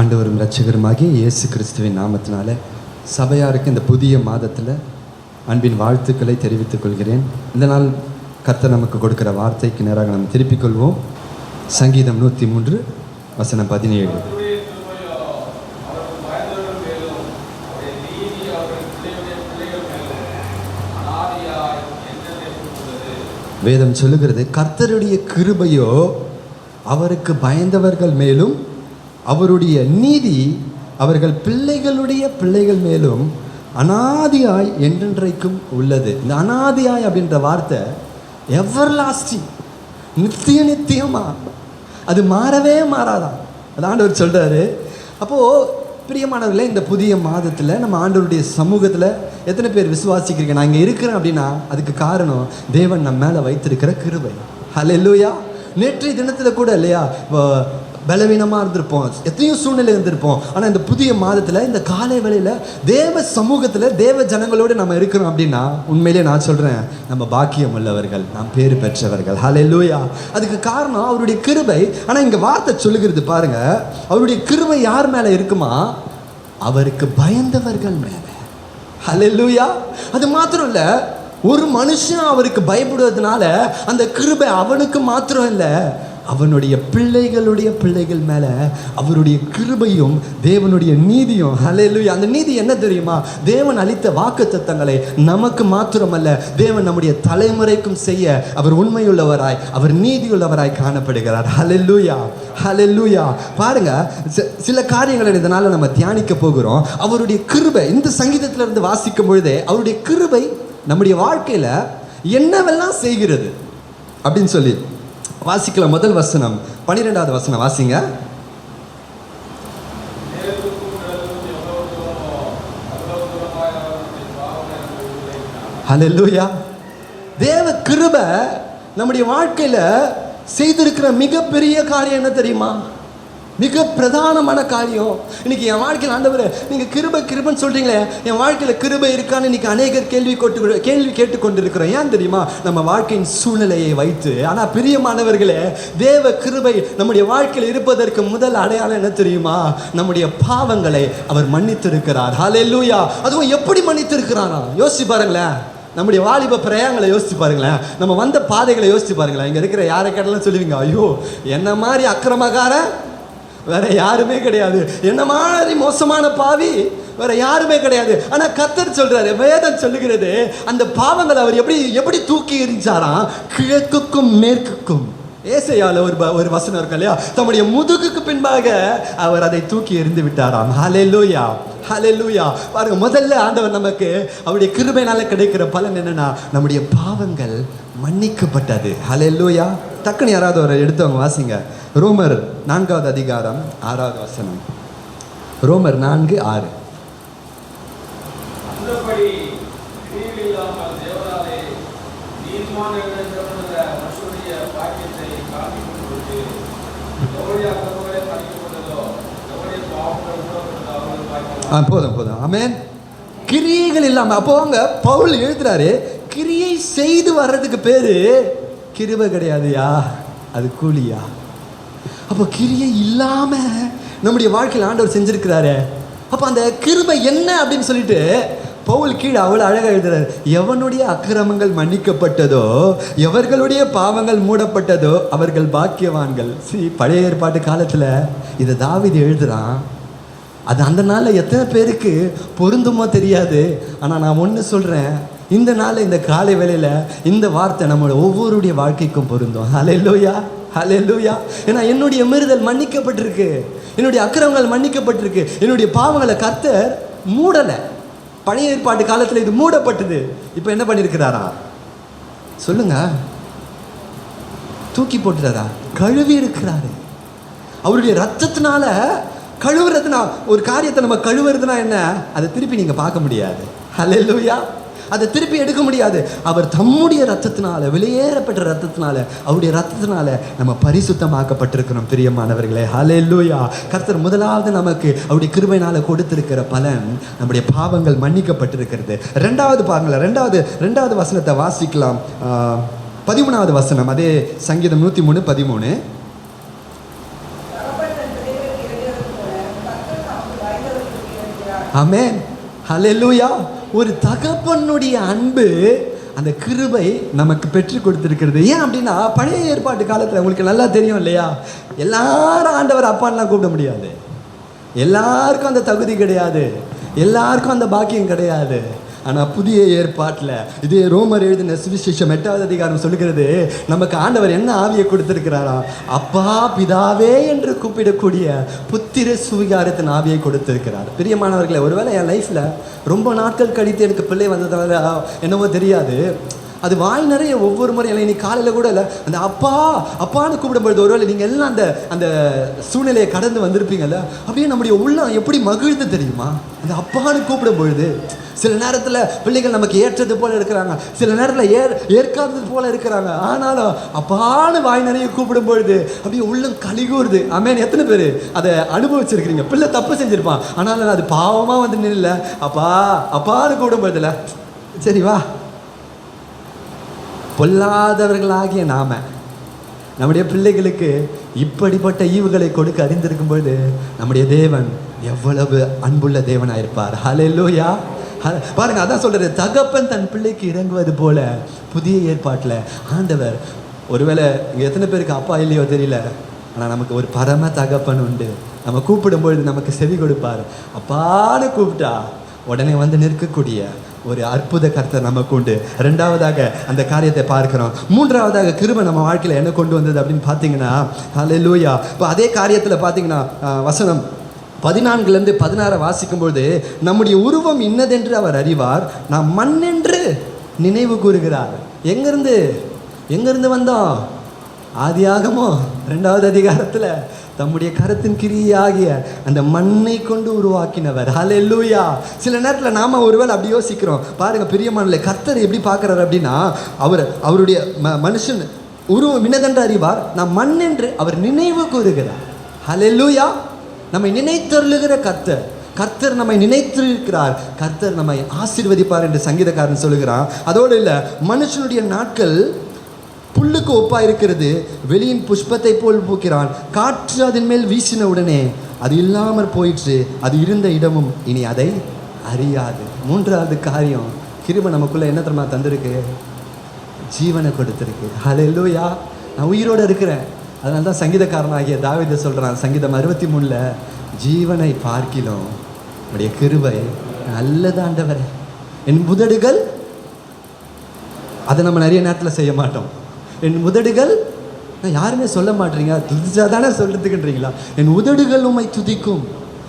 ஆண்டவரும் இரட்சகருமாகிய இயேசு கிறிஸ்துவின் நாமத்தினால சபையாருக்கு இந்த புதிய மாதத்தில் அன்பின் வாழ்த்துக்களை தெரிவித்துக் கொள்கிறேன். இந்த நாள் கர்த்தர் நமக்கு கொடுக்கிற வார்த்தைக்கு நேராக நம்ம திருப்பிக் கொள்வோம். சங்கீதம் நூற்றி மூன்று வசனம் பதினேழு. வேதம் சொல்லுகிறது கர்த்தருடைய கிருபையோ அவருக்கு பயந்தவர்கள் மேலும் அவருடைய நீதி அவர்கள் பிள்ளைகளுடைய பிள்ளைகள் மேலும் அனாதியாய் என்றென்றைக்கும் உள்ளது. இந்த அனாதியாய் அப்படின்ற வார்த்தை எவர் லாஸ்டிங் நித்திய நித்தியமா? அது மாறவே மாறாதான் அது ஆண்டவர் சொல்கிறாரு அப்போது பிரியமானவர்களே இந்த புதிய மாதத்தில் நம்ம ஆண்டவருடைய சமூகத்தில் எத்தனை பேர் விசுவாசிக்கிறீங்க? நான் இங்கே இருக்கிறேன் அப்படின்னா அதுக்கு காரணம் தேவன் நம்ம மேலே வைத்திருக்கிற கிருபை. ஹalleluya நேற்றைய தினத்தில் கூட இல்லையா? பலவீனமாக இருந்திருப்போம். எத்தனையோ சூழ்நிலை இருந்திருப்போம். ஆனால் இந்த புதிய மாதத்தில் இந்த காலை வேளையில் தேவ சமூகத்தில் தேவ ஜனங்களோடு நம்ம இருக்கிறோம் அப்படின்னா உண்மையிலே நான் சொல்கிறேன் நம்ம பாக்கியம் உள்ளவர்கள் நாம் பேர் பெற்றவர்கள். ஹலே லூயா அதுக்கு காரணம் அவருடைய கிருபை. ஆனால் இங்கே வார்த்தை சொல்லுகிறது பாருங்க. அவருடைய கிருபை யார் மேலே இருக்குமா? அவருக்கு பயந்தவர்கள் மேலே. ஹலே லூயா அது மாத்திரம் இல்லை ஒரு மனுஷன் அவருக்கு பயப்படுவதனால அந்த கிருபை அவனுக்கு மாத்திரம் இல்லை அவனுடைய பிள்ளைகளுடைய பிள்ளைகள் மேலே அவருடைய கிருபையும் தேவனுடைய நீதியும் ஹalleluya அந்த நீதி என்ன தெரியுமா? தேவன் அளித்த வாக்குத்தத்தங்களை நமக்கு மாத்திரமல்ல தேவன் நம்முடைய தலைமுறைக்கும் செய்ய அவர் உண்மையுள்ளவராய் அவர் நீதியுள்ளவராய் காணப்படுகிறார். ஹலெல்லூயா ஹலெல்லூயா பாருங்க சில காரியங்களை இதனால் நம்ம தியானிக்க போகிறோம். அவருடைய கிருபை இந்த சங்கீதத்திலிருந்து வாசிக்கும் பொழுதே அவருடைய கிருபை நம்முடைய வாழ்க்கையில் என்னவெல்லாம் செய்கிறது அப்படின்னு சொல்லி வாசிக்கலாம் முதல் வசனம். பன்னிரெண்டாவது வசனம் வாசிங்க. ஹலெல்லூயா தேவ கிருப நம்முடைய வாழ்க்கையில் செய்திருக்கிற மிகப்பெரிய காரியம் என்ன தெரியுமா? மிக பிரதானமான காரியம். இன்னைக்கு என் வாழ்க்கையில் ஆண்டவர் நீங்கள் கிருபை கிருபன்னு சொல்கிறீங்களே என் வாழ்க்கையில் கிருபை இருக்கான்னு இன்னைக்கு அநேகர் கேள்வி கொட்டு கேள்வி கேட்டுக்கொண்டிருக்கிறோம். ஏன் தெரியுமா? நம்ம வாழ்க்கையின் சூழ்நிலையை வைத்து. ஆனால் பிரியமானவர்களே தேவ கிருபை நம்முடைய வாழ்க்கையில் இருப்பதற்கு முதல் அடையாளம் என்ன தெரியுமா? நம்முடைய பாவங்களை அவர் மன்னித்திருக்கிறார். லூயா அதுவும் எப்படி மன்னித்திருக்கிறாரா யோசிச்சு பாருங்களேன். நம்முடைய வாலிப பிரயாங்களை யோசிச்சு பாருங்களேன். நம்ம வந்த பாதைகளை யோசிச்சு பாருங்களேன். இங்கே இருக்கிற யாரை கேட்டாலும் சொல்லுவீங்க ஐயோ என்ன மாதிரி அக்கிரமக்காரன்? வேற யாருமே கிடையாது. என்ன மாதிரி மோசமான பாவி? வேற யாருமே கிடையாது. ஆனா கத்தர் சொல்றாரு வேதம் சொல்லுகிறது அந்த பாவங்களை அவர் எப்படி எப்படி தூக்கி எறிஞ்சாராம்? கிழக்குக்கும் மேற்குக்கும். ஏசையால ஒரு ஒரு வசனம் இருக்கும் இல்லையா? தம்முடைய முதுகுக்கு பின்பாக அவர் அதை தூக்கி எறிந்து விட்டாராம். ஹலே லூயா ஹலே லூயா பாருங்க முதல்ல ஆண்டவர் நமக்கு அவருடைய கிருபையினால கிடைக்கிற பலன் என்னன்னா நம்முடைய பாவங்கள் மன்னிக்கப்பட்டது. ஹalleluya டக்குன்னு யாராவது ஒரு எடுத்தவங்க வாசிங்க. ரோமர் நான்காவது அதிகாரம் ஆறாவது வசனம். ரோமர் நான்கு ஆறு. அந்தபடி கிரியையில்லாமல் தேவராலே நீதிமான்களிடம் பெற்றுள்ள மனுஷருடைய பாக்கியத்தை காண்பிக்கும் பொழுது எவருடைய அக்கிரமங்களே மன்னிக்கப்பட்டதோ எவருடைய பாவங்கள் மூடப்பட்டதோ அவர்கள் பாக்கியம் ஆ போதும் போதும். ஆமென். கிரியைகள் இல்லாமல் அப்போ அவங்க பவுல் எழுதுறாரு கிரியை செய்து வர்றதுக்கு பேரு கிருபை கிடையாதுயா அது கூலியா அப்போ கிரியை இல்லாம நம்முடைய வாழ்க்கையில் ஆண்டவர் செஞ்சுருக்கிறாரு. அப்போ அந்த கிருபை என்ன அப்படின்னு சொல்லிட்டு பவுல் கீழே அவ்வளோ அழகாக எழுதுறாரு. எவனுடைய அக்கிரமங்கள் மன்னிக்கப்பட்டதோ எவர்களுடைய பாவங்கள் மூடப்பட்டதோ அவர்கள் பாக்கியவான்கள். சி பழைய ஏற்பாட்டு காலத்தில் இதை தாவீது எழுதுறான். அது அந்த நாளில் எத்தனை பேருக்கு பொருந்துமோ தெரியாது. ஆனால் நான் ஒன்று சொல்கிறேன் இந்த நாளில் இந்த காலை வேலையில் இந்த வார்த்தை நம்மளோட ஒவ்வொருடைய வாழ்க்கைக்கும் பொருந்தும். ஹalleluya ஹalleluya. ஏன்னா என்னுடைய மீறுதல் மன்னிக்கப்பட்டிருக்கு. என்னுடைய அக்கிரமங்கள் மன்னிக்கப்பட்டிருக்கு. என்னுடைய பாவங்களை கர்த்தர் மூடலை. பழைய ஏற்பாட்டு காலத்தில் இது மூடப்பட்டது. இப்போ என்ன பண்ணியிருக்கிறாரா சொல்லுங்க. தூக்கி போட்டுறாரா கழுவி இருக்கிறாரு. அவருடைய ரத்தத்தினால கழுவுறதுனா ஒரு காரியத்தை நம்ம கழுவுறதுனா என்ன? அதை திருப்பி நீங்கள் பார்க்க முடியாது. ஹalleluya. அதை திருப்பி எடுக்க முடியாது. அவர் தம்முடைய ரத்தத்தினால வெளியேறப்பட்ட ரத்தத்தினால அவருடைய ரத்தத்தினால நம்ம பரிசுத்தமாக்கப்பட்டிருக்கிறோம் பிரியமானவர்களே. லூயா கர்த்தர் முதலாவது நமக்கு அவருடைய கிருபையினால கொடுத்திருக்கிற பலன் நம்முடைய பாவங்கள் மன்னிக்கப்பட்டிருக்கிறது. ரெண்டாவது பாருங்களேன் ரெண்டாவது ரெண்டாவது வசனத்தை வாசிக்கலாம். பதிமூணாவது வசனம் அதே சங்கீதம் நூற்றி மூணு பதிமூணு. தகப்பன் ஹலே லூயா ஒரு தகப்பனுடைய அன்பு அந்த கிருபை நமக்கு பெற்று கொடுத்துருக்கிறது. ஏன் அப்படின்னா பழைய ஏற்பாட்டு காலத்தில் உங்களுக்கு நல்லா தெரியும் இல்லையா? எல்லாரும் ஆண்டவர் அப்பான்லாம் கூப்பிட முடியாது. எல்லாருக்கும் அந்த தகுதி கிடையாது. எல்லாருக்கும் அந்த பாக்கியம் கிடையாது. ஆனால் புதிய ஏற்பாட்டில் இதே ரோமர் எழுதின சுவிசேஷம் எட்டாவது அதிகாரம் சொல்கிறது நமக்கு ஆண்டவர் என்ன ஆவியை கொடுத்திருக்கிறாரா? அப்பா பிதாவே என்று கூப்பிடக்கூடிய புத்திர சுவிகாரத்தின் ஆவியை கொடுத்திருக்கிறார். பிரியமானவர்களை ஒருவேளை என் லைஃப்பில் ரொம்ப நாட்கள் கழித்து எனக்கு பிள்ளை வந்ததால் என்னவோ தெரியாது. அது வாய் நிறைய ஒவ்வொரு முறையும் இல்லை இன்னைக்கு காலையில் கூட இல்லை. அந்த அப்பா அப்பான்னு கூப்பிடும்பொழுது ஒருவேளை நீங்கள் எல்லாம் அந்த அந்த சூழ்நிலையை கடந்து வந்திருப்பீங்கல்ல அப்படியே நம்முடைய உள்ளம் எப்படி மகிழ்ந்து தெரியுமா? அந்த அப்பான்னு கூப்பிடும் பொழுது சில நேரத்தில் பிள்ளைகள் நமக்கு ஏற்றது போல இருக்கிறாங்க. சில நேரத்தில் ஏற் ஏற்காதது போல இருக்கிறாங்க. ஆனாலும் அப்பான்னு வாய் நிறைய கூப்பிடும் பொழுது அப்படியே உள்ளம் கழுகூறுது அமேன் எத்தனை பேர் அதை அனுபவிச்சிருக்கிறீங்க? பிள்ளை தப்பு செஞ்சுருப்பான். ஆனாலும் அது பாவமாக வந்து நில்ல. அப்பா அப்பான்னு கூப்பிடும் பொழுதுல சரி வா. பொல்லாதவர்களாகிய நாம நம்முடைய பிள்ளைகளுக்கு இப்படிப்பட்ட ஈவுகளை கொடுக்க அறிந்திருக்கும் பொழுது நம்முடைய தேவன் எவ்வளவு அன்புள்ள தேவனாயிருப்பார். இருப்பார் ஹalleluya பாருங்க அதான் சொல்றது. தகப்பன் தன் பிள்ளைக்கு இறங்குவது போல புதிய ஏற்பாட்டில் ஆண்டவர் ஒருவேளை இங்கே எத்தனை பேருக்கு அப்பா இல்லையோ தெரியல ஆனால் நமக்கு ஒரு பரம தகப்பன் உண்டு. நம்ம கூப்பிடும்பொழுது நமக்கு செவி கொடுப்பார். அப்பான்னு கூப்பிட்டா உடனே வந்து நிற்கக்கூடிய ஒரு அற்புத கருத்தை நமக்கு உண்டு. ரெண்டாவதாக அந்த காரியத்தை பார்க்கிறோம். மூன்றாவதாக கிருபை நம்ம வாழ்க்கையில் என்ன கொண்டு வந்தது அப்படின்னு பார்த்தீங்கன்னா ஹalleluya இப்போ அதே காரியத்தில் பார்த்தீங்கன்னா வசனம் பதினான்குலேருந்து பதினாறை வாசிக்கும்பொழுது நம்முடைய உருவம் இன்னதென்று அவர் அறிவார். நாம் மண்ணென்று நினைவு கூறுகிறார். எங்கேருந்து? எங்கேருந்து வந்தோம்? ஆதியாகமோ ரெண்டாவது அதிகாரத்தில். தம்முடைய கருத்தின் கிரியாகிய அந்த மண்ணை கொண்டு உருவாக்கினவர். ஹலெல்லூயா சில நேரத்தில் நாம ஒருவேளை அப்படி யோசிக்கிறோம். பாருங்க பிரியமானல கர்த்தர் எப்படி பார்க்கறாரு அப்படின்னா அவர் அவருடைய ம- மனுஷன் உருவம் வினதென்று அறிவார். நான் மண் என்று அவர் நினைவு கூறுகிறார். ஹலெல்லூயா நம்மை நினைத்தருளுகிற கர்த்தர். கர்த்தர் நம்மை நினைத்திருக்கிறார். கர்த்தர் நம்மை ஆசீர்வதிப்பார் என்று சங்கீதக்காரன் சொல்லுகிறான். அதோடு இல்லை மனுஷனுடைய நாட்கள் புல்லுக்கு ஒப்பா இருக்கிறது வெளியின் புஷ்பத்தை போல் பூக்கிறான். காற்று அதன் மேல் வீசின உடனே அது இல்லாமல் போயிற்று. அது இருந்த இடமும் இனி அதை அறியாது. மூன்றாவது காரியம் கிருப நமக்குள்ள என்ன தெரியுமா தந்திருக்கு? ஜீவனை கொடுத்துருக்கு. ஹalleluya. நான் உயிரோடு இருக்கிறேன். அதனால தான் சங்கீதக்காரனாகிய தாவித சொல்கிறான் சங்கீதம் அறுபத்தி மூணில் ஜீவனை பார்க்கிலும் உடைய கிருபை நல்லதாண்டவர் என் புதடுகள் அதை நம்ம நிறைய நேரத்தில் செய்ய மாட்டோம். என் உதடுகள் நான் யாருமே சொல்ல மாட்டீங்க துதிச்சா தானே சொல்றதுக்குன்றீங்களா? என் உதடுகள் உண்மை துதிக்கும்.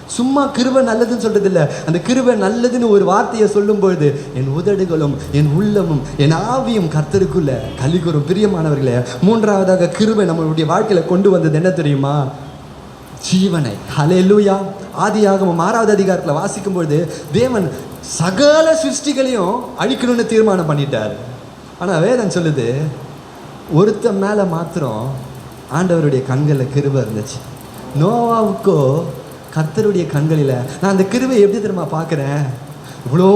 சும்மா கிருவை நல்லதுன்னு சொல்றது அந்த கிருவை நல்லதுன்னு ஒரு வார்த்தையை சொல்லும்பொழுது என் உதடுகளும் என் உள்ளமும் என் ஆவியும் கர்த்தருக்குள்ள கலிகுறும் பிரியமானவர்களே மூன்றாவதாக கிருவை நம்மளுடைய வாழ்க்கையில கொண்டு வந்தது என்ன தெரியுமா? ஜீவனை. ஹலெல்லூயா ஆதியாகமம் ஆறாவது அதிகாரத்தில் வாசிக்கும் பொழுது தேவன் சகல சிருஷ்டிகளையும் அழிக்கணும்னு தீர்மானம் பண்ணிட்டார். ஆனால் வேதன் சொல்லுது ஒருத்தன் மேலே மாத்திரம் ஆண்டவருடைய கண்களில் கிருபை இருந்துச்சு. நோவாவுக்கோ கர்த்தருடைய கண்களில் நான் அந்த கிருவை எப்படி தெரியுமா பார்க்குறேன்? இவ்வளோ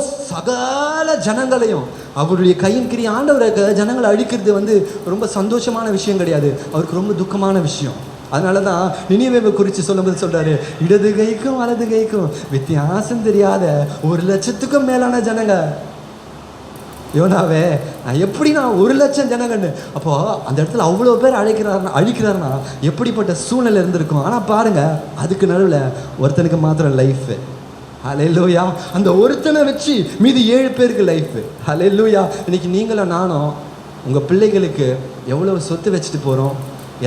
சகல ஜனங்களையும் அவருடைய கையின் கிரி ஆண்டவரை ஜனங்களை அழிக்கிறது வந்து ரொம்ப சந்தோஷமான விஷயம் கிடையாது. அவருக்கு ரொம்ப துக்கமான விஷயம். அதனால தான் நினைவேவை குறித்து சொல்லும்போது சொல்கிறாரு இடது கைக்கும் வலது கைக்கும் வித்தியாசம் தெரியாத ஒரு லட்சத்துக்கும் மேலான ஜனங்க யோனாவே நான் எப்படி நான் ஒரு லட்சம் ஜனங்கன்னு? அப்போது அந்த இடத்துல அவ்வளோ பேர் அழைக்கிறாருன்னா அழிக்கிறாருன்னா எப்படிப்பட்ட சூழ்நிலை இருந்திருக்கும்? ஆனால் பாருங்கள் அதுக்கு நடுவில் ஒருத்தனுக்கு மாத்திரம் லைஃபு லூயா அந்த ஒருத்தனை வச்சு மீதி ஏழு பேருக்கு லைஃபு லூயா இன்னைக்கு நீங்களும் நானும் உங்கள் பிள்ளைகளுக்கு எவ்வளவு சொத்து வச்சுட்டு போகிறோம்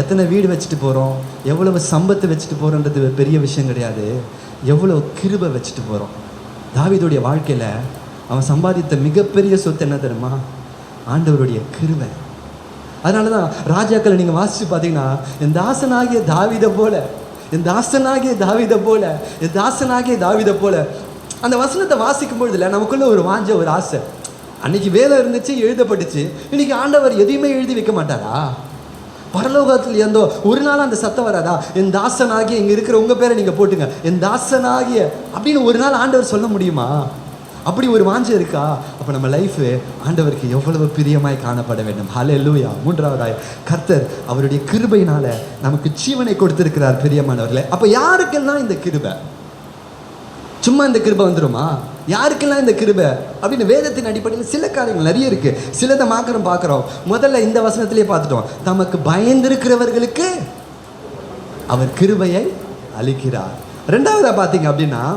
எத்தனை வீடு வச்சுட்டு போகிறோம் எவ்வளவு சம்பத்து வச்சுட்டு போகிறோன்றது பெரிய விஷயம் கிடையாது. எவ்வளோ கிருபை வச்சுட்டு போகிறோம் தாவிதோடைய வாழ்க்கையில் அவன் சம்பாதித்த மிகப்பெரிய சொத்து என்ன தெரியுமா? ஆண்டவருடைய கிருவை அதனால தான் ராஜாக்களை நீங்கள் வாசித்து பார்த்தீங்கன்னா என் தாசனாகிய தாவிதை போல என் தாசனாகிய தாவிதை போல என் தாசனாகிய தாவிதை போல அந்த வசனத்தை வாசிக்கும் பொழுதுல நமக்குள்ள ஒரு வாஞ்ச ஒரு ஆசை. அன்னைக்கு வேலை இருந்துச்சு எழுதப்பட்டுச்சு. இன்னைக்கு ஆண்டவர் எதையுமே எழுதி வைக்க மாட்டாரா? பரலோகத்தில் எந்தோ ஒரு நாள் அந்த சத்தம் வராதா? என் தாசனாகிய இங்கே இருக்கிற உங்கள் பேரை நீங்கள் போட்டுங்க. என் தாசனாகிய அப்படின்னு ஒரு நாள் ஆண்டவர் சொல்ல முடியுமா? அப்படி ஒரு வாஞ்சை இருக்கா? அப்போ நம்ம லைஃபு ஆண்டவருக்கு எவ்வளவு பிரியமாய் காணப்பட வேண்டும். ஹalleluya மூன்றாவதாய் கர்த்தர் அவருடைய கிருபையினால நமக்கு ஜீவனை கொடுத்திருக்கிறார் பிரியமானவர்களே. அப்போ யாருக்கெல்லாம் இந்த கிருபை? சும்மா இந்த கிருபை வந்துருமா? யாருக்கெல்லாம் இந்த கிருபை? அப்படின்னு வேதத்தின் அடிப்படையில் சில காரியங்கள் நிறைய இருக்கு. சிலதை மாக்கிறோம் பார்க்குறோம். முதல்ல இந்த வசனத்திலே பார்த்துட்டோம். தமக்கு பயந்திருக்கிறவர்களுக்கு அவர் கிருபையை அளிக்கிறார். ரெண்டாவதாக பார்த்தீங்க அப்படின்னா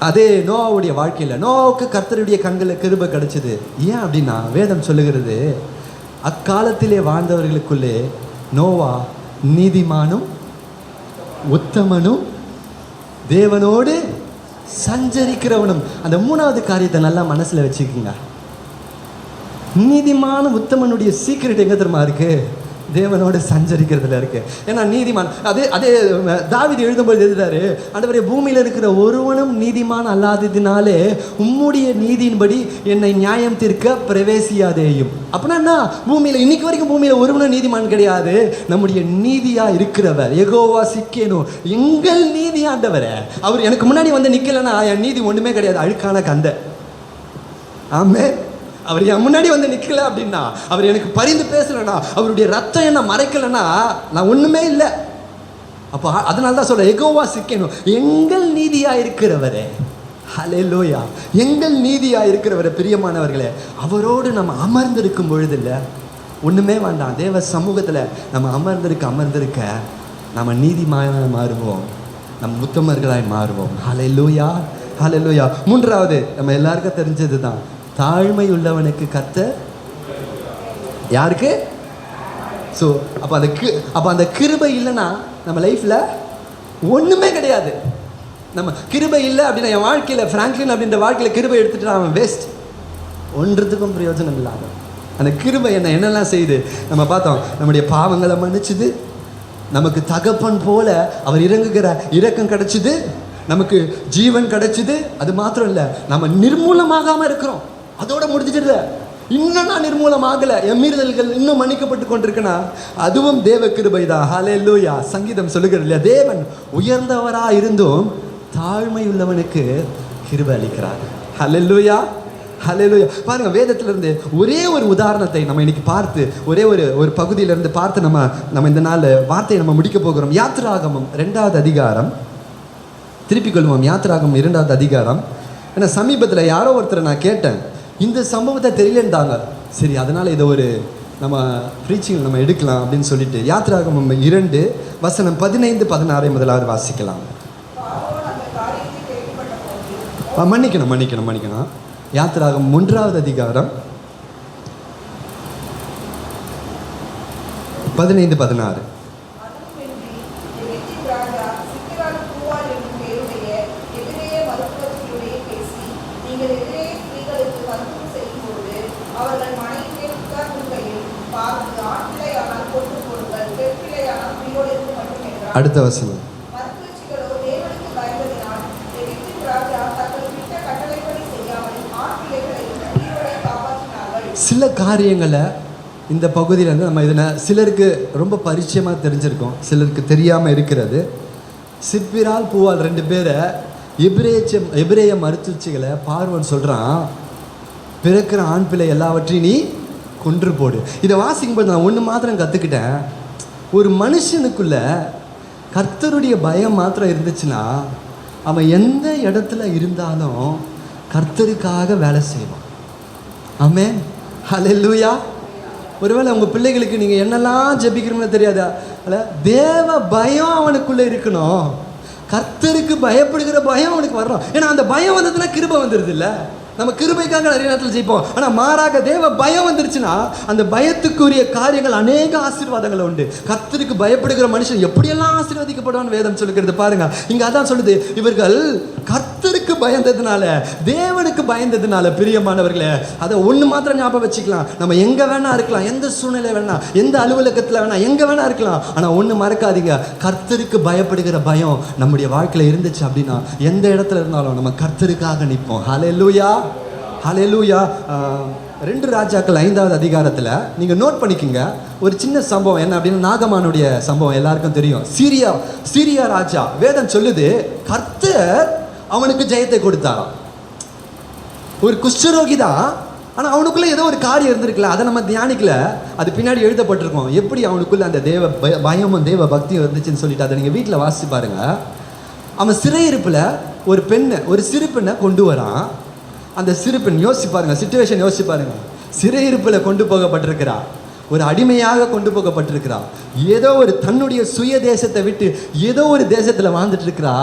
அதே நோவாவுடைய வாழ்க்கையில் நோவாவுக்கு கர்த்தருடைய கண்களில் கிருபை கிடைச்சிது. ஏன் அப்படின்னா வேதம் சொல்லுகிறது அக்காலத்திலே வாழ்ந்தவர்களுக்குள்ளே நோவா நீதிமானும் உத்தமனும் தேவனோடு சஞ்சரிக்கிறவனும். அந்த மூணாவது காரியத்தை நல்லா மனசில் வச்சுக்கோங்க. நீதிமான உத்தமனுடைய சீக்கிரட் எங்கே தெரியுமா இருக்குது தேவனோடு சஞ்சரிக்கிறதுல இருக்கு. ஏன்னா நீதிமான் அதே அதே தாவிதி எழுதும்போது எழுதுறாரு ஆண்டவரே பூமியில் இருக்கிற ஒருவனும் நீதிமான் அல்லாததினாலே உம்முடைய நீதியின்படி என்னை நியாயம் தீர்க்க பிரவேசியாதேயும். அப்படின்னா என்ன? பூமியில் இன்னைக்கு வரைக்கும் பூமியில் ஒருவனும் நீதிமான் கிடையாது. நம்முடைய நீதியா இருக்கிறவர் எகோவா சிக்கேனும் எங்கள் நீதி ஆண்டவரே. அவர் எனக்கு முன்னாடி வந்து நிக்கலைன்னா என் நீதி ஒண்ணுமே கிடையாது. அழுக்கான கந்தை. ஆமே அவர் என் முன்னாடி வந்து நிற்கல அப்படின்னா அவர் எனக்கு பரிந்து பேசலைன்னா அவருடைய ரத்தம் என்ன மறைக்கலைன்னா நான் ஒன்றுமே இல்லை. அப்போ அதனால தான் சொல்கிறேன் எகோவா சிக்கணும் எங்கள் நீதியாக இருக்கிறவரே. ஹலே லோயா எங்கள் நீதியாக இருக்கிறவரை பிரியமானவர்களே அவரோடு நம்ம அமர்ந்திருக்கும் பொழுது இல்லை ஒன்றுமே வேண்டாம். தேவ சமூகத்தில் நம்ம அமர்ந்திருக்க அமர்ந்திருக்க நம்ம நீதிமான மாறுவோம். நம் உத்தமர்களாய் மாறுவோம். ஹலே லூயா ஹலே லூயா மூன்றாவது நம்ம எல்லாருக்கும் தெரிஞ்சது தான் தாழ்மை உள்ளவனுக்கு கத்த யாருக்கு? ஸோ அப்போ அந்த கி அப்போ அந்த கிருபை இல்லைன்னா நம்ம லைஃப்பில் ஒன்றுமே கிடையாது. நம்ம கிருபை இல்லை அப்படின்னா என் வாழ்க்கையில் ஃப்ராங்க்லின் அப்படின்ற வாழ்க்கையில் கிருபை எடுத்துகிட்டு அவன் வேஸ்ட் ஒன்றுத்துக்கும் பிரயோஜனம் இல்லாத அந்த கிருபை என்ன என்னெல்லாம் செய்யுது? நம்ம பார்த்தோம் நம்முடைய பாவங்களை மன்னிச்சுது. நமக்கு தகப்பன் போல அவர் இறங்குகிற இரக்கம் கிடைச்சிது. நமக்கு ஜீவன் கிடைச்சிது. அது மாத்திரம் இல்லை நம்ம நிர்மூலமாகாமல் இருக்கிறோம். அதோட முடிஞ்சிடல இன்னும் நான் நிர்மூலமாகல. என் மீறுதல்கள் இன்னும் மன்னிக்கப்பட்டு கொண்டிருக்கனா அதுவும் தேவ கிருபை தான் ஹலே லூயா சங்கீதம் சொல்லுகிறது இல்லையா? தேவன் உயர்ந்தவரா இருந்தும் தாழ்மை உள்ளவனுக்கு கிருபை அளிக்கிறார். ஹலே லூயா ஹalleluya. பாருங்க வேதத்திலிருந்து ஒரே ஒரு உதாரணத்தை நம்ம இன்னைக்கு பார்த்து ஒரே ஒரு ஒரு பகுதியிலிருந்து பார்த்து நம்ம நம்ம இந்த நாள் வார்த்தையை நம்ம முடிக்க போகிறோம். யாத்ராகமம் ரெண்டாவது அதிகாரம். திருப்பிக் கொள்வோம். யாத்ராகமம் இரண்டாவது அதிகாரம். ஏன்னா சமீபத்தில் யாரோ ஒருத்தரை நான் கேட்டேன். இந்த சம்பவத்தை தெரியலன்றாங்க. சரி அதனால் இதை ஒரு நம்ம ப்ரீச்சிங் நம்ம எடுக்கலாம் அப்படின்னு சொல்லிட்டு நம்ம இரண்டு வசனம் பதினைந்து பதினாறை முதலாவது வாசிக்கலாம். மன்னிக்கணும் மன்னிக்கணும் மன்னிக்கணும். யாத்திராகம் மூன்றாவது அதிகாரம் பதினைந்து பதினாறு அதுவுமின்றி எகிப்தின் ராஜா சித்திரால் பூவால் என்னும் பேருடைய எதிரே மருத்துவத்தினுடைய பேசி நீங்கள் எதிரே ஸ்திரீகளுக்கு மருத்துவம் செய்யும்போது அவர்கள் மனைவியை உட்கார்ந்துகையில் பார்த்து ஆண் பிள்ளையானால் கொண்டு போடுங்கள் பெண் பிள்ளையானால் உயிரோடு இருக்க மட்டும் என்றார் அடுத்த வசனம் மருத்துவச்சிகளோ தேவனுக்கு பயந்ததினால் எகிப்தின் ராஜா தங்கள் விட்ட கட்டளைப்படி செய்யாமல் ஆண் பிள்ளைகளை அடுத்த வசனம். சில காரியங்களை இந்த பகுதியில் வந்து நம்ம இதில் சிலருக்கு ரொம்ப பரிச்சயமாக தெரிஞ்சிருக்கோம். சிலருக்கு தெரியாமல் இருக்கிறது. சிப்பிரால் பூவால் ரெண்டு பேரை எபிரேச்ச எபிரேய மருத்துவச்சிகளை பார்வன் சொல்கிறான் பிறக்கிற ஆண் பிள்ளை எல்லாவற்றையும் நீ கொன்று போடு. இதை வாசிக்கும்போது நான் ஒன்று மாத்திரம் கற்றுக்கிட்டேன் ஒரு மனுஷனுக்குள்ள கர்த்தருடைய பயம் மாத்திரம் இருந்துச்சுன்னா அவன் எந்த இடத்துல இருந்தாலும் கர்த்தருக்காக வேலை செய்வான். ஆமென். லூயா ஒருவேளை உங்கள் பிள்ளைகளுக்கு நீங்கள் என்னெல்லாம் ஜெபிக்கிறீங்கன்னு தெரியாதா? அல்ல தேவ பயம் அவனுக்குள்ளே இருக்கணும். கர்த்தருக்கு பயப்படுகிற பயம் அவனுக்கு வரணும். ஏன்னா அந்த பயம் வந்ததுன்னா கிருப வந்துடுது இல்லை? நம்ம கிருபைக்காக நிறைய நேரத்தில் ஜெயிப்போம். ஆனால் மாறாக தேவ பயம் வந்துருச்சுன்னா அந்த பயத்துக்குரிய காரியங்கள் அநேக ஆசீர்வாதங்கள் உண்டு. கர்த்தருக்கு பயப்படுகிற மனுஷன் எப்படியெல்லாம் ஆசீர்வதிக்கப்படுவான்னு வேதம் சொல்லுகிறது பாருங்க. இங்கே அதான் சொல்லுது இவர்கள் கர்த்தருக்கு பயந்ததுனால தேவனுக்கு பயந்ததுனால பிரியமானவர்களே அதை ஒன்று மாத்திரம் ஞாபகம் வச்சுக்கலாம். நம்ம எங்கே வேணா இருக்கலாம் எந்த சூழ்நிலை வேணா எந்த அலுவலகத்தில் வேணா எங்கே வேணா இருக்கலாம். ஆனால் ஒன்று மறக்காதீங்க கர்த்தருக்கு பயப்படுகிற பயம் நம்முடைய வாழ்க்கையில் இருந்துச்சு அப்படின்னா எந்த இடத்துல இருந்தாலும் நம்ம கர்த்தருக்காக நிற்போம். ஹலோ லூயா ஹலெலூயா ரெண்டு ராஜாக்கள் ஐந்தாவது அதிகாரத்தில் நீங்கள் நோட் பண்ணிக்கோங்க. ஒரு சின்ன சம்பவம் என்ன அப்படின்னா நாகமானுடைய சம்பவம் எல்லாருக்கும் தெரியும். சீரியா சீரியா ராஜா வேதம் சொல்லுது கர்த்தர் அவனுக்கு ஜெயத்தை கொடுத்தாராம். ஒரு குஷ்டரோகி தான் ஆனால் அவனுக்குள்ளே ஏதோ ஒரு காரியம் இருந்திருக்குல்ல அதை நம்ம தியானிக்கல. அது பின்னாடி எழுதப்பட்டிருக்கோம். எப்படி அவனுக்குள்ள அந்த தேவ பயமும் தேவ பக்தியும் இருந்துச்சுன்னு சொல்லிட்டு அதை நீங்கள் வீட்டில் வாசிச்சு பாருங்க. அவன் சிறையிருப்பில் ஒரு பெண்ணை ஒரு சிறு பெண்ணை கொண்டு வரான். அந்த சிறு யோசிச்சு பாருங்கள் சுச்சுவேஷன் யோசிச்சு பாருங்கள் சிறையிருப்பில் கொண்டு போகப்பட்டிருக்கிறா. ஒரு அடிமையாக கொண்டு போகப்பட்டிருக்கிறா. ஏதோ ஒரு தன்னுடைய சுய தேசத்தை விட்டு ஏதோ ஒரு தேசத்தில் வாழ்ந்துட்டு இருக்கிறா.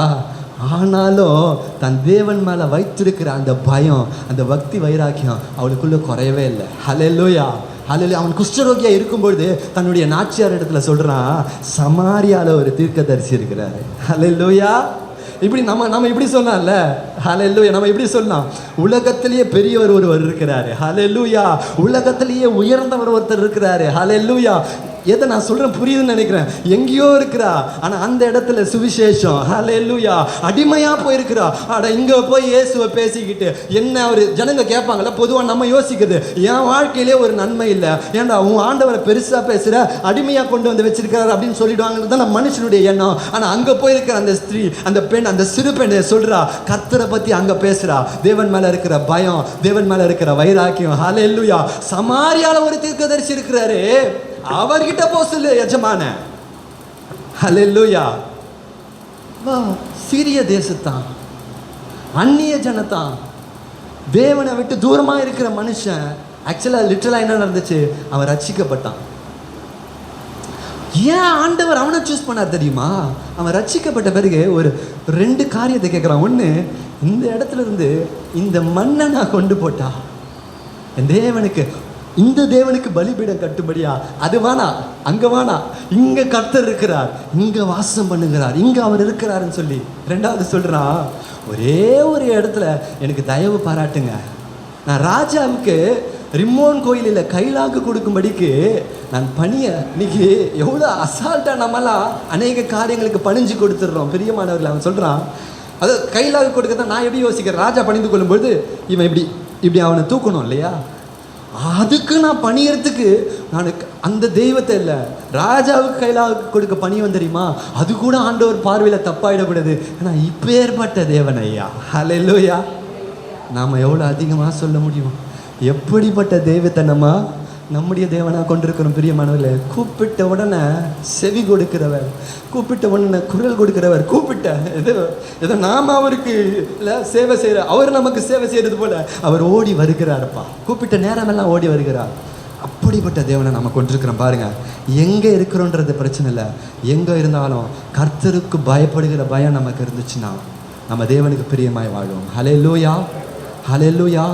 ஆனாலும் தன் தேவன் மேலே வைத்திருக்கிற அந்த பயம் அந்த பக்தி வைராக்கியம் அவளுக்குள்ளே குறையவே இல்லை. ஹலெல்லோயா ஹalleluya அவன் குஷ்டரோகியாக இருக்கும்பொழுது தன்னுடைய நாச்சியார் இடத்துல சொல்கிறான் சமாரியாவில் ஒரு தீர்க்கதரிசி இருக்கிறாரு. ஹலெல்லோயா இப்படி நம்ம நம்ம இப்படி சொல்லலாம்ல ஹலெல்லூயா நம்ம இப்படி சொல்லலாம் உலகத்திலேயே பெரியவர் ஒருவர் இருக்கிறாரு. ஹலெல்லூயா உலகத்திலேயே உயர்ந்தவர் ஒருத்தர் இருக்கிறாரு. ஹலெல்லூயா எதை நான் சொல்றேன் புரியுதுன்னு நினைக்கிறேன். எங்கேயோ இருக்கிறா. ஆனா அந்த இடத்துல சுவிசேஷம். ஹalleluya அடிமையா போயிருக்கிறா. அட இங்க போய் இயேசுவை பேசிக்கிட்டு என்ன அவர் ஜனங்க கேட்பாங்கல்ல பொதுவா நம்ம யோசிக்கிறது என் வாழ்க்கையிலே ஒரு நன்மை இல்லை. ஏன்டா உன் ஆண்டவரை பெருசா பேசுற அடிமையா கொண்டு வந்து வச்சிருக்காரு அப்படின்னு சொல்லிடுவாங்கன்னு தான் நம்ம மனுஷனுடைய எண்ணம். ஆனா அங்க போயிருக்கிற அந்த ஸ்திரீ அந்த பெண் அந்த சிறு பெண் சொல்றா கத்தரை பத்தி அங்க பேசுறா. தேவன் மேல இருக்கிற பயம் தேவன் மேல இருக்கிற வைராக்கியம். ஹalleluya சமாரியால ஒரு தீர்க்கதரிசி இருக்கிறாரு. அவர்கிட்ட போ சொல்லு எஜமான. ஹalleluya. வா சிறிய தேசத்தான். அந்நிய ஜனத்தான். தேவனை விட்டு தூரமாக இருக்கிற மனுஷன் ஆக்சுவலாக லிட்டலாக என்ன நடந்துச்சு? அவன் ரட்சிக்கப்பட்டான். ஏன் ஆண்டவர் அவனை சூஸ் பண்ணார் தெரியுமா? அவன் ரட்சிக்கப்பட்ட பிறகு ஒரு ரெண்டு காரியத்தை கேட்குறான் ஒன்று இந்த இடத்துல இருந்து இந்த மண்ணை நான் கொண்டு போட்டா என் தேவனுக்கு இந்த தேவனுக்கு பலிபீடம் கட்டும்படியா? அது வேணா அங்க வேணா. இங்க கர்த்தர் இருக்கிறார். இங்க வாசம் பண்ணுகிறார். இங்க அவர் இருக்கிறாருன்னு சொல்லி ரெண்டாவது சொல்றான் ஒரே ஒரு இடத்துல எனக்கு தயவு பாராட்டுங்க. நான் ராஜாவுக்கு ரிம்மோன் கோயிலில் கைலாக்கு கொடுக்கும்படிக்கு நான் பணியை இன்னைக்கு எவ்வளோ அசால்ட்டாக நம்மலாம் அநேக காரியங்களுக்கு பணிஞ்சு கொடுத்துட்றோம். பிரியமானவர்கள் அவன் சொல்கிறான் அது கைலாக்கு கொடுக்க நான் எப்படி யோசிக்கிறேன்? ராஜா பணிந்து கொள்ளும்பொழுது இவன் இப்படி இப்படி அவனை தூக்கணும் இல்லையா? அதுக்கு நான் பணியறதுக்கு நான் அந்த தெய்வத்தை இல்லை. ராஜாவுக்கு கையிலாக கொடுக்க பணிவன் தெரியுமா? அது கூட ஆண்டவர் பார்வையில் தப்பாயிடக்கூடாது ஆனால் இப்பேற்பட்ட தேவன் ஐயா. ஹalleluya நாம் எவ்வளோ அதிகமாக சொல்ல முடியும்? எப்படிப்பட்ட தெய்வத்தை நம்ம நம்முடைய தேவனாக கொண்டிருக்கிறோம் பிரியமானவர்களே. கூப்பிட்ட உடனே செவி கொடுக்கிறவர் கூப்பிட்ட உடனே குரல் கொடுக்கிறவர் கூப்பிட்ட ஏதோ ஏதோ நாம் அவருக்கு இல்லை சேவை செய்கிற அவர் நமக்கு சேவை செய்கிறது போல அவர் ஓடி வருகிறாருப்பா. கூப்பிட்ட நேரமெல்லாம் ஓடி வருகிறார். அப்படிப்பட்ட தேவனை நம்ம கொண்டிருக்கிறோம் பாருங்க. எங்கே இருக்கிறோன்றது பிரச்சனை இல்லை. எங்கே இருந்தாலும் கர்த்தருக்கு பயப்படுகிற பயம் நமக்கு இருந்துச்சுன்னா நம்ம தேவனுக்கு பிரியமாய் வாழும் ஹலே லூயா ஹலே லூயா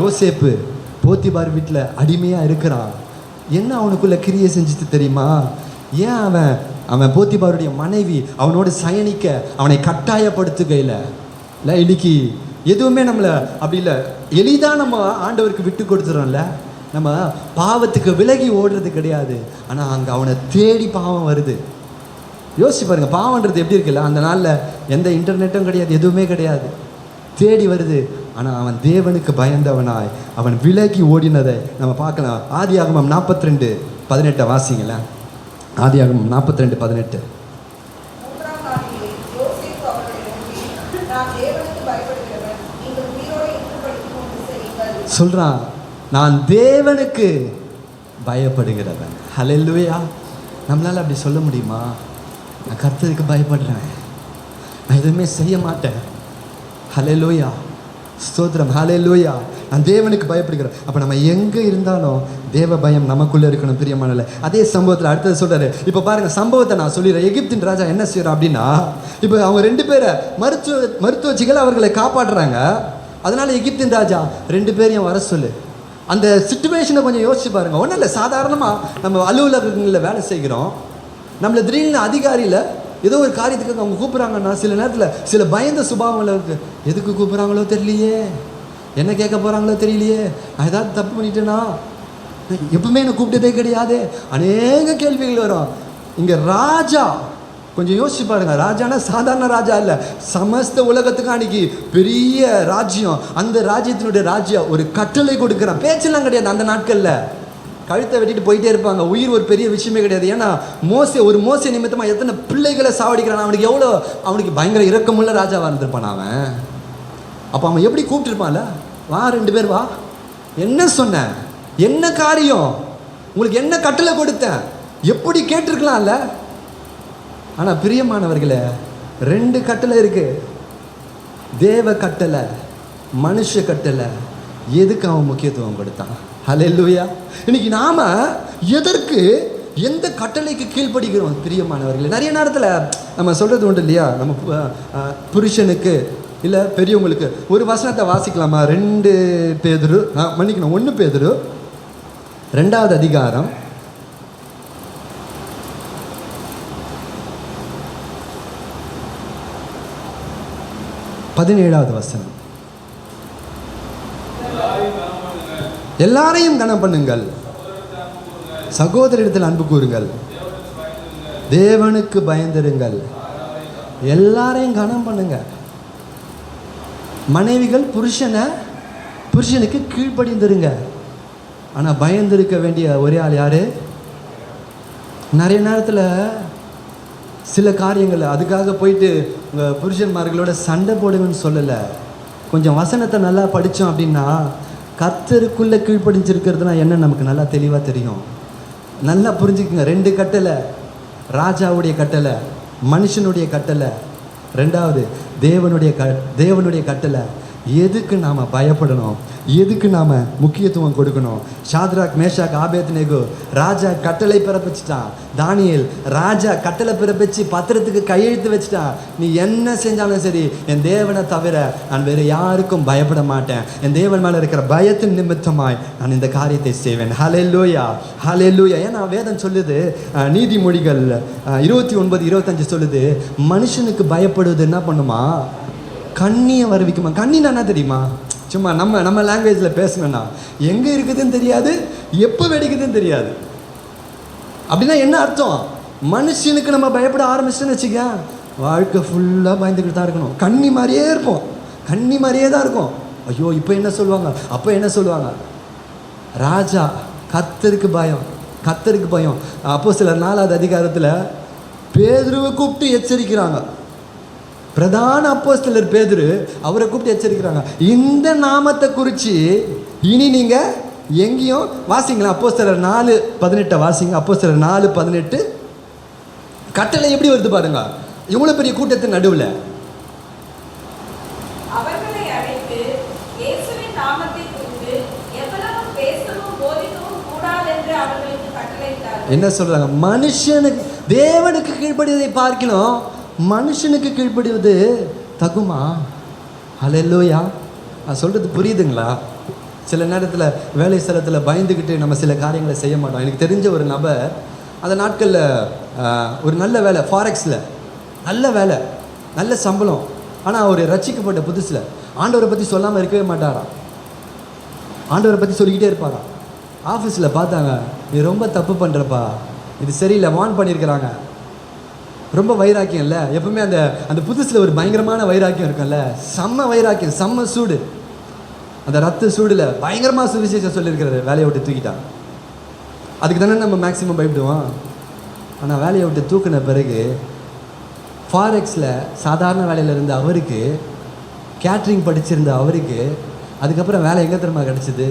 யோசேப்பு போத்திபார் வீட்டில் அடிமையாக இருக்கிறான். என்ன அவனுக்குள்ள கிரியை செஞ்சுட்டு தெரியுமா? ஏன் அவன் அவன் போத்திபாருடைய மனைவி அவனோடு சயனிக்க அவனை கட்டாயப்படுத்துகையில்? இல்லை இன்னைக்கு எதுவுமே நம்மளை அப்படி இல்லை எளிதாக நம்ம ஆண்டவருக்கு விட்டு கொடுத்துறோம்ல? நம்ம பாவத்துக்கு விலகி ஓடுறது கிடையாது. ஆனால் அங்கே அவனை தேடி பாவம் வருது. யோசிச்சு பாருங்கள் பாவன்றது எப்படி இருக்குல்ல? அந்த நாளில் எந்த இன்டர்நெட்டும் கிடையாது எதுவுமே கிடையாது. தேடி வருது. ஆனால் அவன் தேவனுக்கு பயந்தவனாய். அவன் விலகி ஓடினதை நம்ம பார்க்கலாம். ஆதியாகமம் நாற்பத்தி ரெண்டு பதினெட்டை வாசிங்களேன். ஆதியாகமம் நாற்பத்தி ரெண்டு பதினெட்டு. சொல்கிறான் நான் தேவனுக்கு பயப்படுகிறவன். ஹalleluya நம்மளால் அப்படி சொல்ல முடியுமா? நான் கர்த்தருக்கு பயப்படுறேன். நான் எதுவுமே செய்ய மாட்டேன். ஹalleluya ஸ்தோத்திரம். ஹalleluya நான் தேவனுக்கு பயப்படுகிறேன். அப்போ நம்ம எங்கே இருந்தாலும் தேவ பயம் நமக்குள்ளே இருக்கணும் பிரியமானல அதே சம்பவத்தில் அடுத்தது சொல்கிறாரு இப்போ பாருங்கள் சம்பவத்தை நான் சொல்லிடுறேன். எகிப்தின் ராஜா என்ன செய்கிறான் அப்படின்னா இப்போ அவங்க ரெண்டு பேரை மருத்துவ மருத்துவச்சிகள் அவர்களை காப்பாற்றுறாங்க. அதனால் எகிப்தின் ராஜா ரெண்டு பேரையும் வர சொல்லு. அந்த சுச்சுவேஷனை கொஞ்சம் யோசிச்சு பாருங்கள் ஒன்றும் இல்லை சாதாரணமாக நம்ம அலுவலகங்களில் வேலை செய்கிறோம். நம்மளை திடீர்னு அதிகாரியில் ஏதோ ஒரு காரியத்துக்கு அவங்க கூப்பிட்றாங்கன்னா சில நேரத்தில் சில பயந்த சுபாவங்கள் இருக்குது எதுக்கு கூப்பிட்றாங்களோ தெரியலையே. என்ன கேட்க போகிறாங்களோ தெரியலையே. நான் ஏதாவது தப்பு பண்ணிட்டேனா? எப்பவுமே என்னை கூப்பிட்டதே கிடையாது. அநேக கேள்விகள் வரும். இங்கே ராஜா கொஞ்சம் யோசிச்சு பாருங்க. ராஜானா சாதாரண ராஜா இல்லை. சமஸ்த உலகத்துக்கு அன்னைக்கு பெரிய ராஜ்யம். அந்த ராஜ்யத்தினுடைய ராஜ்யம் ஒரு கட்டளை கொடுக்குறான். பேச்செல்லாம் கிடையாது அந்த நாட்களில். கழுத்தை வெட்டிட்டு போயிட்டே இருப்பாங்க. உயிர் ஒரு பெரிய விஷயமே கிடையாது. ஏன்னா மோசை ஒரு மோசை நிமித்தமாக எத்தனை பிள்ளைகளை சாவடிக்கிறான். அவனுக்கு எவ்வளோ அவனுக்கு பயங்கர இரக்கமுள்ள ராஜாவாக இருந்திருப்பான் அவன். அப்போ அவன் எப்படி கூப்பிட்டுருப்பான்ல? வா ரெண்டு பேர் வா. என்ன சொன்னேன் என்ன காரியம்? உங்களுக்கு என்ன கட்டளை கொடுத்தேன்? எப்படி கேட்டிருக்கலாம்ல? ஆனால் பிரியமானவர்களே ரெண்டு கட்டளை இருக்கு. தேவ கட்டளை மனுஷ கட்டளை எதுக்கு அவன் முக்கியத்துவம் கொடுத்தான்? ஹalleluya இன்னைக்கு நாம எதற்கு எந்த கட்டளைக்கு கீழ்ப்படிக்கிறோம் பிரியமானவர்களே? நிறைய நேரத்தில் நம்ம சொல்கிறது உண்டு இல்லையா? நம்ம புருஷனுக்கு இல்லை பெரியவங்களுக்கு ஒரு வசனத்தை வாசிக்கலாமா? ரெண்டு பேதுரு மன்னிக்கணும். ஒன்று பேதுரு ரெண்டாவது அதிகாரம். பதினேழாவது வசனம். எல்லாரையும் கனம் பண்ணுங்கள். சகோதரிடத்தில் அன்பு கூறுங்கள். தேவனுக்கு பயந்திருங்கள். எல்லாரையும் கனம் பண்ணுங்க. மனைவிகள் புருஷனை புருஷனுக்கு கீழ்ப்படிந்திருங்க. ஆனால் பயந்திருக்க வேண்டிய ஒரே ஆள் யாரு? நிறைய நேரத்தில் சில காரியங்கள் அதுக்காக போயிட்டு உங்கள் புருஷன்மார்களோட சண்டை போடுங்கன்னு சொல்லலை. கொஞ்சம் வசனத்தை நல்லா படித்தோம் அப்படின்னா கர்த்தருக்குள்ளே கீழ்ப்படிஞ்சிருக்கிறதுனா என்ன நமக்கு நல்லா தெளிவாக தெரியும். நல்லா புரிஞ்சுக்குங்க. ரெண்டு கட்டளை. ராஜாவுடைய கட்டளை மனுஷனுடைய கட்டளை. ரெண்டாவது தேவனுடைய க தேவனுடைய கட்டளை. எதுக்கு நாம் பயப்படணும்? எதுக்கு நாம் முக்கியத்துவம் கொடுக்கணும்? ஷாத்ராக் மேஷாக் ஆபேத் நேகு ராஜா கட்டளை பிறப்பிச்சிட்டான். தானியல் ராஜா கட்டளை பிறப்பிச்சு பத்திரத்துக்கு கையெழுத்து வச்சுட்டான். நீ என்ன செஞ்சாலும் சரி என் தேவனை தவிர நான் வேறு யாருக்கும் பயப்பட மாட்டேன். என் தேவன் மேலே இருக்கிற பயத்தின் நிமித்தமாய் நான் இந்த காரியத்தை செய்வேன். ஹலே லூயா ஹலே லூயா ஏன்னா வேதம் சொல்லுது நீதிமொழிகள் இருபத்தி ஒன்பது இருபத்தஞ்சு சொல்லுது மனுஷனுக்கு பயப்படுவது என்ன பண்ணுமா? கண்ணியை வருவிக்குமா? கண்ணின்னா என்ன தெரியுமா? சும்மா நம்ம நம்ம லாங்குவேஜில் பேசணும்னா. எங்கே இருக்குதுன்னு தெரியாது எப்போ வெடிக்குதுன்னு தெரியாது. அப்படின்னா என்ன அர்த்தம்? மனுஷனுக்கு நம்ம பயப்பட ஆரம்பிச்சுன்னு வச்சுக்க. வாழ்க்கை ஃபுல்லாக பயந்துக்கிட்டு தான் இருக்கணும். கண்ணி மாதிரியே இருப்போம். கண்ணி மாதிரியே தான் இருக்கும். ஐயோ இப்போ என்ன சொல்லுவாங்க? அப்போ என்ன சொல்லுவாங்க? ராஜா கத்தருக்கு பயம். கத்தருக்கு பயம். அப்போ சில நாலாவது அதிகாரத்தில் பேதுருவை கூப்பிட்டு எச்சரிக்கிறாங்க. பிரதான அப்போஸ்தலர் பேதுரு அவரை கூப்பிட்டு எச்சரிக்கிறாங்க. இந்த நாமத்தை குறித்து இனி நீங்கள் எங்கேயும் வாசிங்களா அப்போஸ்தலர் நாலு பதினெட்டை வாசிங்க. அப்போஸ்தலர் நாலு பதினெட்டு. கட்டளை எப்படி வருது பாருங்க. இவ்வளோ பெரிய கூட்டத்தின் நடுவில்? என்ன சொல்கிறாங்க மனுஷனுக்கு தேவனுக்கு கீழ்ப்படிவதை பார்க்கணும். மனுஷனுக்கு கீழ்ப்படுவது தகுமா? ஹalleluya. நான் சொல்கிறது புரியுதுங்களா? சில நேரத்தில் வேலை ஸ்தலத்தில் பயந்துக்கிட்டு நம்ம சில காரியங்களை செய்ய மாட்டோம். எனக்கு தெரிஞ்ச ஒரு நபர் அந்த நாட்களில் ஒரு நல்ல வேலை ஃபாரெக்ஸில் நல்ல வேலை நல்ல சம்பளம். ஆனால் அவர் ரட்சிக்கப்பட்ட புதுசில். ஆண்டவரை பற்றி சொல்லாமல் இருக்கவே மாட்டாராம் ஆண்டவரை பற்றி சொல்லிக்கிட்டே இருப்பாராம் ஆஃபீஸில் பார்த்தாங்க நீ ரொம்ப தப்பு பண்ணுறப்பா இது சரியில்லை வான் பண்ணியிருக்கிறாங்க. ரொம்ப வைராக்கியம் இல்லை எப்பவுமே அந்த அந்த புதுசில் ஒரு பயங்கரமான வைராக்கியம் இருக்கும்ல. செம்ம வைராக்கியம் செம்ம சூடு. அந்த ரத்த சூடில் பயங்கரமாக சுவிசேஷம் சொல்லியிருக்கிறாரு வேலையை விட்டு தூக்கிட்டான். அதுக்கு தானே நம்ம மேக்ஸிமம் பயப்படுவோம். ஆனால் வேலையை விட்டு தூக்கின பிறகு ஃபாரெக்ஸில் சாதாரண வேலையில் இருந்த அவருக்கு கேட்ரிங் படிச்சிருந்த அவருக்கு அதுக்கப்புறம் வேலை எங்கே தெரியுமா கிடச்சிது?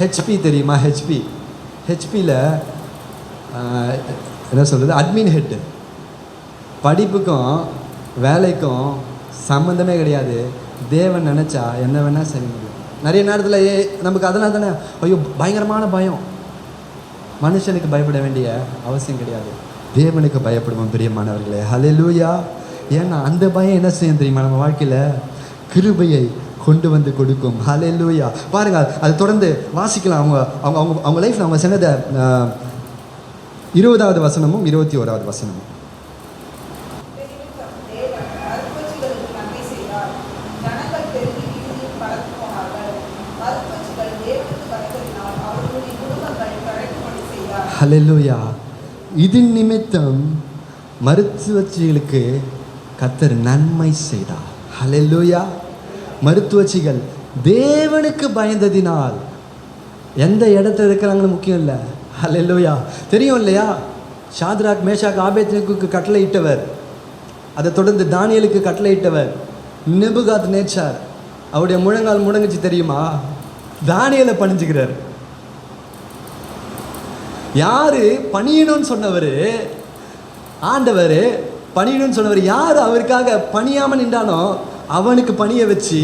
ஹெச்பி தெரியுமா? ஹெச்பி ஹெச்பியில் என்ன சொல்கிறது அட்மின் ஹெட்டு படிப்புக்கும் வேலைக்கும் சம்மந்தமே கிடையாது. தேவன் நினச்சா என்ன வேணால் செய்ய முடியும். நிறைய நேரத்தில் ஏ நமக்கு அதனால தானே ஐயோ பயங்கரமான பயம். மனுஷனுக்கு பயப்பட வேண்டிய அவசியம் கிடையாது. தேவனுக்கு பயப்படுவோம் பிரியமானவர்களே. ஹalleluya ஏன்னா அந்த பயம் என்ன செய்யும் தெரியுமா? நம்ம வாழ்க்கையில் கிருபையை கொண்டு வந்து கொடுக்கும். ஹலை லூயா பாருங்கள் அது தொடர்ந்து வாசிக்கலாம். அவங்க அவங்க அவங்க அவங்க லைஃப்பில் அவங்க சொன்னதை இருபதாவது வசனமும் இருபத்தி ஓராவது வசனமும் நிமித்தம் தேவன் மறுபட்சிகளுக்கு நன்மை செய்தார் ஜனங்கள் பெருகி வீதியில் பறந்து போனார்கள் மறுபட்சிகள் தேவனுக்கு பயந்ததினால் அவர்களுடைய குடும்பங்கள் தழைக்கும்படி செய்தார் இது நிமித்தம் மருத்துவச்சிகளுக்கு கத்தர் நன்மை செய்தார். ஹalleluya. மருத்துவச்சிகள் தேவனுக்கு பயந்ததினால் எந்த இடத்துல இருக்கிறாங்கன்னு முக்கியம் இல்லை. ஹalleluya. தெரியும் இல்லையா? ஷாத்ராக் மேஷாக் ஆபேத்னுக்கு கட்டளை இட்டவர் அதை தொடர்ந்து தானியலுக்கு கட்டளை இட்டவர் நெபுகாத் நேச்சார் அவருடைய முழங்கால் முடங்குச்சு தெரியுமா? தானியலை பணிஞ்சுக்கிறார் யாரு பணியணும்னு சொன்னவர்? ஆண்டவர் பணியணும்னு சொன்னவர் யார் அவருக்காக பணியாமல் நின்றானோ அவனுக்கு பணிய வச்சு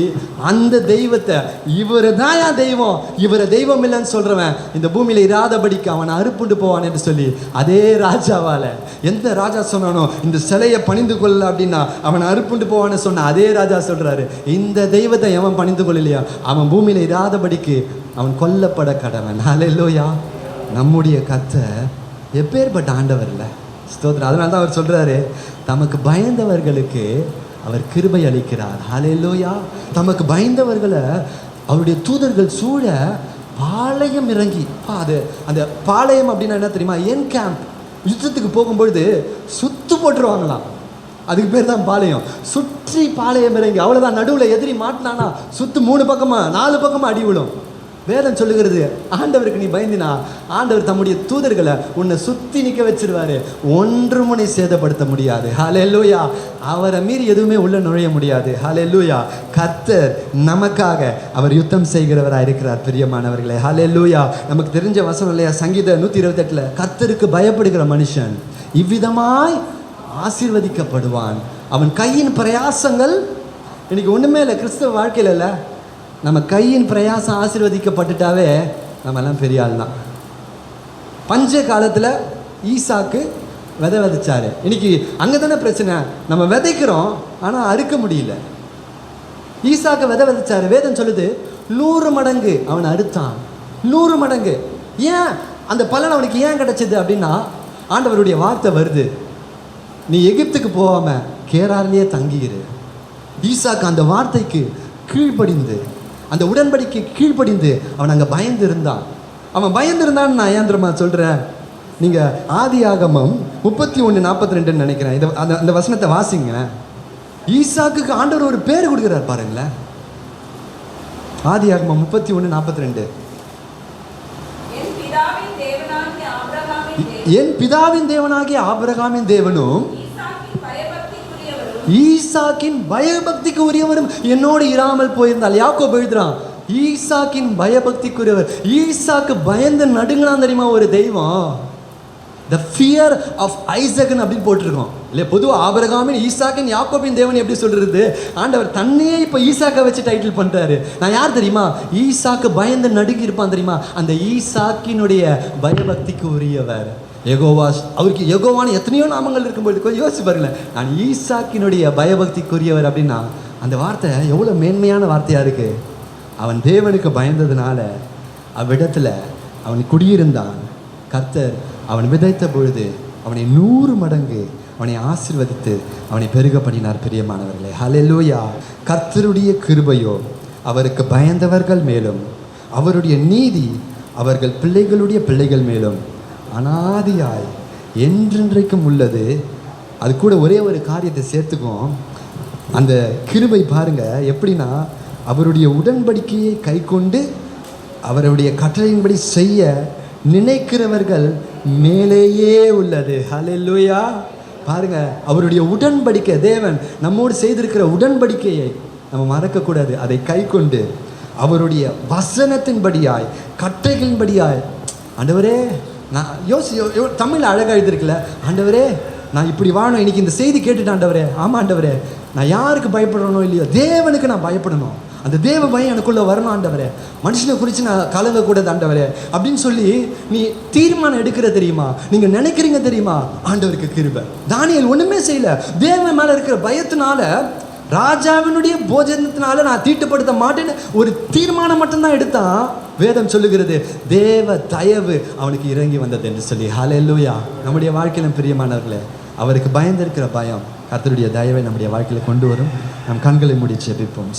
அந்த தெய்வத்தை இவர் தான் என் தெய்வம் இவரை தெய்வம் இல்லைன்னு சொல்கிறவன் இந்த பூமியில் இராதபடிக்கு அவனை அறுப்புண்டு போவான் என்று சொல்லி அதே ராஜாவால் எந்த ராஜா சொன்னானோ இந்த சிலையை பணிந்து கொள்ள அப்படின்னா அவனை அறுப்புண்டு போவான்னு சொன்ன அதே ராஜா சொல்கிறாரு இந்த தெய்வத்தை எவன் பணிந்து கொள்ளலையா அவன் பூமியில் இராதபடிக்கு அவன் கொல்லப்பட கடவன். ஹalleluya. நம்முடைய கத்தை எப்பேற்பட்ட ஆண்டவர் இல்லை? ஸ்தோத்திரம். அதனால தான் அவர் சொல்கிறாரு தமக்கு பயந்தவர்களுக்கு அவர் கிருபை அளிக்கிறார். ஹalleluya தமக்கு பயந்தவர்களை அவருடைய தூதர்கள் சூழ பாளையம் இறங்கி பா, அது அந்த பாளையம் அப்படின்னா என்ன தெரியுமா? என் கேம்ப் யுத்தத்துக்கு போகும்பொழுது சுத்து போட்டுருவாங்களாம். அதுக்கு பேர் தான் பாளையம். சுற்றி பாளையம் இறங்கி அவ்வளோதான் நடுவில் எதிரி மாட்டினானா சுத்து மூணு பக்கமாக நாலு பக்கமாக அடி விழும். வேதம் சொல்லுகிறது ஆண்டவருக்கு நீ பயந்தினா ஆண்டவர் தம்முடைய தூதர்களை உன்னை சுத்தி நிக்க வச்சிருவாரு. ஒன்று முனை சேதப்படுத்த முடியாது. ஹalleluya அவரை மீறி எதுவுமே உள்ள நுழைய முடியாது. ஹாலே லூயா கத்தர் நமக்காக அவர் யுத்தம் செய்கிறவராக இருக்கிறார் பிரியமானவர்களே. லூயா நமக்கு தெரிஞ்ச வசனம் இல்லையா? சங்கீத நூற்றி இருபத்தெட்டில் கத்தருக்கு பயப்படுகிற மனுஷன் இவ்விதமாய் ஆசீர்வதிக்கப்படுவான். அவன் கையின் பிரயாசங்கள் இன்னைக்கு ஒண்ணுமே இல்லை கிறிஸ்தவ வாழ்க்கையில இல்லை. நம்ம கையின் பிரயாசம் ஆசீர்வதிக்கப்பட்டுட்டாவே நம்ம எல்லாம் பெரிய ஆள் தான் பஞ்ச காலத்தில் ஈசாக்கு விதை விதைச்சாரு. இன்னைக்கு அங்கே தானே பிரச்சனை. நம்ம விதைக்கிறோம் ஆனால் அறுக்க முடியல. ஈசாக்கு விதை விதைச்சாரு. வேதம் சொல்லுது நூறு மடங்கு அவன் அறுத்தான். நூறு மடங்கு. ஏன்? அந்த பலன் அவனுக்கு ஏன் கிடைச்சது அப்படின்னா ஆண்டவருடைய வார்த்தை வருது. நீ எகிப்துக்கு போகாம கேராரிலேயே தங்கியிரு. ஈசாக்கு அந்த வார்த்தைக்கு கீழ்ப்படிந்து அந்த உடன்படிக்கை கீழ்ப்படிந்து அவன் அங்கே பயந்து இருந்தான் அவன் பயந்து இருந்தான்னு நான் ஏன் தெரியுமா சொல்கிறேன் நீங்கள் ஆதி ஆகமம் முப்பத்தி ஒன்று நாற்பத்தி ரெண்டுன்னு நினைக்கிறேன். இதை அந்த அந்த வசனத்தை வாசிங்க. ஈசாக்குக்கு ஆண்டவர் ஒரு பேர் கொடுக்குறார் பாருங்களேன். ஆதி ஆகமம் முப்பத்தி ஒன்று நாற்பத்தி ரெண்டு என் பிதாவின் தேவனாகிய ஆபிரகாமின் தேவனும் ஈசாக்கின் பயபக்திக்கு உரியவரும் என்னோடு இராமல் போயிருந்தால். யாக்கோ எழுதுறான் ஈசாக்கின் பயபக்திக்குரியவர். ஈசாக்கு பயந்து நடுங்கலாம் தெரியுமா ஒரு தெய்வம்? த ஃபியர் ஆஃப் ஐசகன் அப்படின்னு போட்டிருக்கோம். இல்லை பொதுவாக ஆபரகாமின் ஈசாக்கின் யாக்கோபின் தேவன் எப்படி சொல்கிறது ஆண்டவர் தன்னையே இப்போ ஈசாக்கை வச்சு டைட்டில் பண்ணுறாரு நான் யார் தெரியுமா? ஈசாக்கு பயந்து நடுங்கி இருப்பான் தெரியுமா? அந்த ஈசாக்கினுடைய பயபக்திக்கு உரியவர் எகோவா அவருக்கு எகோவான எத்தனையோ நாமங்கள் இருக்கும்போது கொஞ்சம் யோசிச்சு பாருங்களேன். நான் ஈசாக்கினுடைய பயபக்திக்குரியவர் அப்படின்னா அந்த வார்த்தை எவ்வளோ மேன்மையான வார்த்தையாக இருக்குது அவன் தேவனுக்கு பயந்ததுனால அவ்விடத்தில் அவன் குடியிருந்தான். கர்த்தர் அவன் விதைத்த பொழுது அவனை நூறு மடங்கு அவனை ஆசிர்வதித்து அவனை பெருக பண்ணினார் பிரியமானவர்களே. ஹalleluya கர்த்தருடைய கிருபையோ அவருக்கு பயந்தவர்கள் மேலும் அவருடைய நீதி அவர்கள் பிள்ளைகளுடைய பிள்ளைகள் மேலும் அனாதியாய் என்றென்றைக்கும் உள்ளது. அது கூட ஒரே ஒரு காரியத்தை சேர்த்துக்கும் அந்த கிருபை பாருங்க எப்படின்னா அவருடைய உடன்படிக்கையை கைக்கொண்டு அவருடைய கட்டளையின்படி செய்ய நினைக்கிறவர்கள் மேலேயே உள்ளது. ஹalleluya. பாருங்க அவருடைய உடன்படிக்கை தேவன் நம்மோடு செய்திருக்கிற உடன்படிக்கையை நம்ம மறக்கக்கூடாது. அதை கைக்கொண்டு அவருடைய வசனத்தின்படியாய் கட்டைகளின்படியாய் ஆண்டவரே நான் யோசி யோ- யோ- தமிழ் அழகாக எழுதிருக்குல்ல ஆண்டவரே நான் இப்படி வாழணும் இன்னைக்கு இந்த செய்தி கேட்டுட்டு ஆண்டவரே. ஆமாம் ஆண்டவரே. நான் யாருக்கு பயப்படணும் இல்லையோ தேவனுக்கு நான் பயப்படணும். அந்த தேவ பயம் எனக்குள்ளே வரணும் ஆண்டவரே. மனுஷனை குறித்து நான் கலங்கக்கூடாது ஆண்டவரே. அப்படின்னு சொல்லி நீ தீர்மானம் எடுக்கிற தெரியுமா? நீங்கள் நினைக்கிறீங்க தெரியுமா? ஆண்டவருக்கு கிருப. தானியல் ஒன்றுமே செய்யலை. தேவன் மேலே இருக்கிற பயத்தினால ராஜாவினுடைய போஜனத்தினால நான் தீட்டுப்படுத்த மாட்டேன்னு ஒரு தீர்மானம் மட்டும்தான் எடுத்தான் வேதம் சொல்லுகிறது தேவ தயவு அவனுக்கு இறங்கி வந்தது என்று சொல்லி. ஹalleluya நம்முடைய வாழ்க்கையில பிரியமானவர்களே அவருக்கு பயந்திருக்கிற பயம் கர்த்தருடைய தயவை நம்முடைய வாழ்க்கையில கொண்டு வரும். நம் கண்களை முடிச்சு ஜெபிப்போம்.